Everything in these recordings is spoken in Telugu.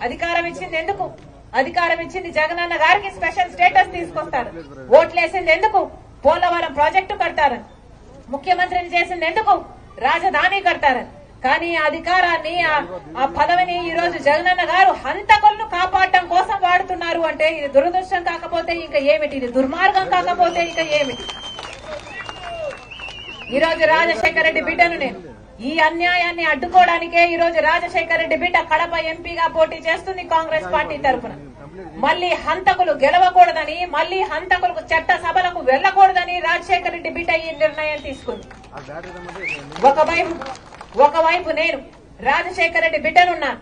అధికారం ఇచ్చింది ఎందుకు? అధికారం ఇచ్చింది జగనన్న గారికి స్పెషల్ స్టేటస్ తీసుకొస్తారు. ఓట్లేసింది ఎందుకు? పోలవరం ప్రాజెక్టు కడతారని ముఖ్యమంత్రిని చేసింది ఎందుకు? రాజధాని కడతారని కానీ అధికారాన్ని ఆ- ఆ పదవిని ఈ రోజు జగనన్న గారు హంతకులను కాపాడటం కోసం వాడుతున్నారు అంటే ఇది దురదృష్టం కాకపోతే ఇంకా ఏమిటి? ఇది దుర్మార్గం కాకపోతే ఇంకా ఏమిటి? ఈ రోజు రాజశేఖర రెడ్డి బిడ్డను నేను ఈ అన్యాయాన్ని అడ్డుకోవడానికే ఈ రోజు రాజశేఖర రెడ్డి బిడ్డ కడప ఎంపీగా పోటీ చేస్తుంది కాంగ్రెస్ పార్టీ తరఫున. మళ్ళీ హంతకులు గెలవకూడదని మళ్ళీ హంతకులకు చట్ట సభలకు వెళ్ళకూడదని రాజశేఖర రెడ్డి బిడ్డ ఈ నిర్ణయం తీసుకుంది. ఒకవైపు ఒకవైపు నేను రాజశేఖర రెడ్డి బిడ్డనున్నా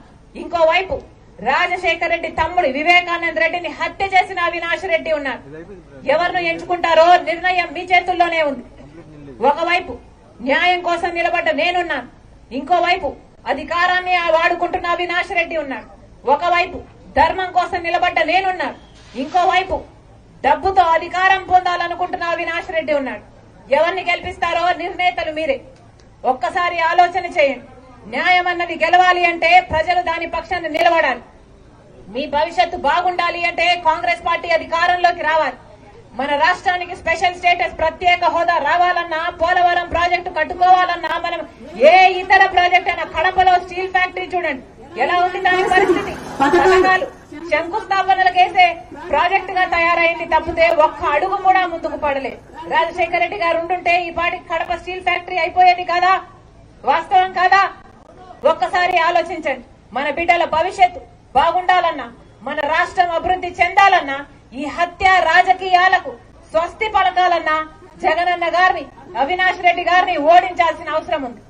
ఇంకోవైపు రాజశేఖర రెడ్డి తమ్ముడు వివేకానంద రెడ్డిని హత్య చేసిన అవినాష్ రెడ్డి ఉన్నారు. ఎవరిను ఎంచుకుంటారో నిర్ణయం మీ చేతుల్లోనే ఉంది. ఒకవైపు న్యాయం కోసం నిలబడ్డ నేనున్నాను. ఇంకోవైపు అధికారాన్ని వాడుకుంటున్న అవినాష్ రెడ్డి ఉన్నాడు. ఒకవైపు ధర్మం కోసం నిలబడ్డ నేనున్నాను. ఇంకోవైపు డబ్బుతో అధికారం పొందాలనుకుంటున్న అవినాష్ రెడ్డి ఉన్నాడు. ఎవరిని గెలిపిస్తారో నిర్ణేతలు మీరే. ఒక్కసారి ఆలోచన చేయండి. న్యాయం అన్నది గెలవాలి అంటే ప్రజలు దాని పక్షాన్ని నిలబడాలి. మీ భవిష్యత్తు బాగుండాలి అంటే కాంగ్రెస్ పార్టీ అధికారంలోకి రావాలి. మన రాష్ట్రానికి స్పెషల్ స్టేటస్ ప్రత్యేక హోదా రావాలన్నా పోల కట్టుకోవాలన్నా మనం ఏ ఇతర ప్రాజెక్ట్ అయినా కడపలో స్టీల్ ఫ్యాక్టరీ చూడండి. ఎలా ఉంది దాని పరిస్థితి? పథకాలు శంకుస్థాపనలకేసే ప్రాజెక్ట్గా తయారైంది తప్పితే ఒక్క అడుగు కూడా ముందుకు పడలేదు. రాజశేఖర రెడ్డి గారు ఉంటుంటే ఈ పాటి కడప స్టీల్ ఫ్యాక్టరీ అయిపోయేది కదా? వాస్తవం కాదా? ఒక్కసారి ఆలోచించండి. మన బిడ్డల భవిష్యత్తు బాగుండాలన్నా మన రాష్ట్రం అభివృద్ధి చెందాలన్నా ఈ హత్య రాజకీయాలకు స్వస్తి పలకాలన్నా జగనన్న గారిని అవినాష్ రెడ్డి గారిని ఓడించాల్సిన అవసరం ఉంది.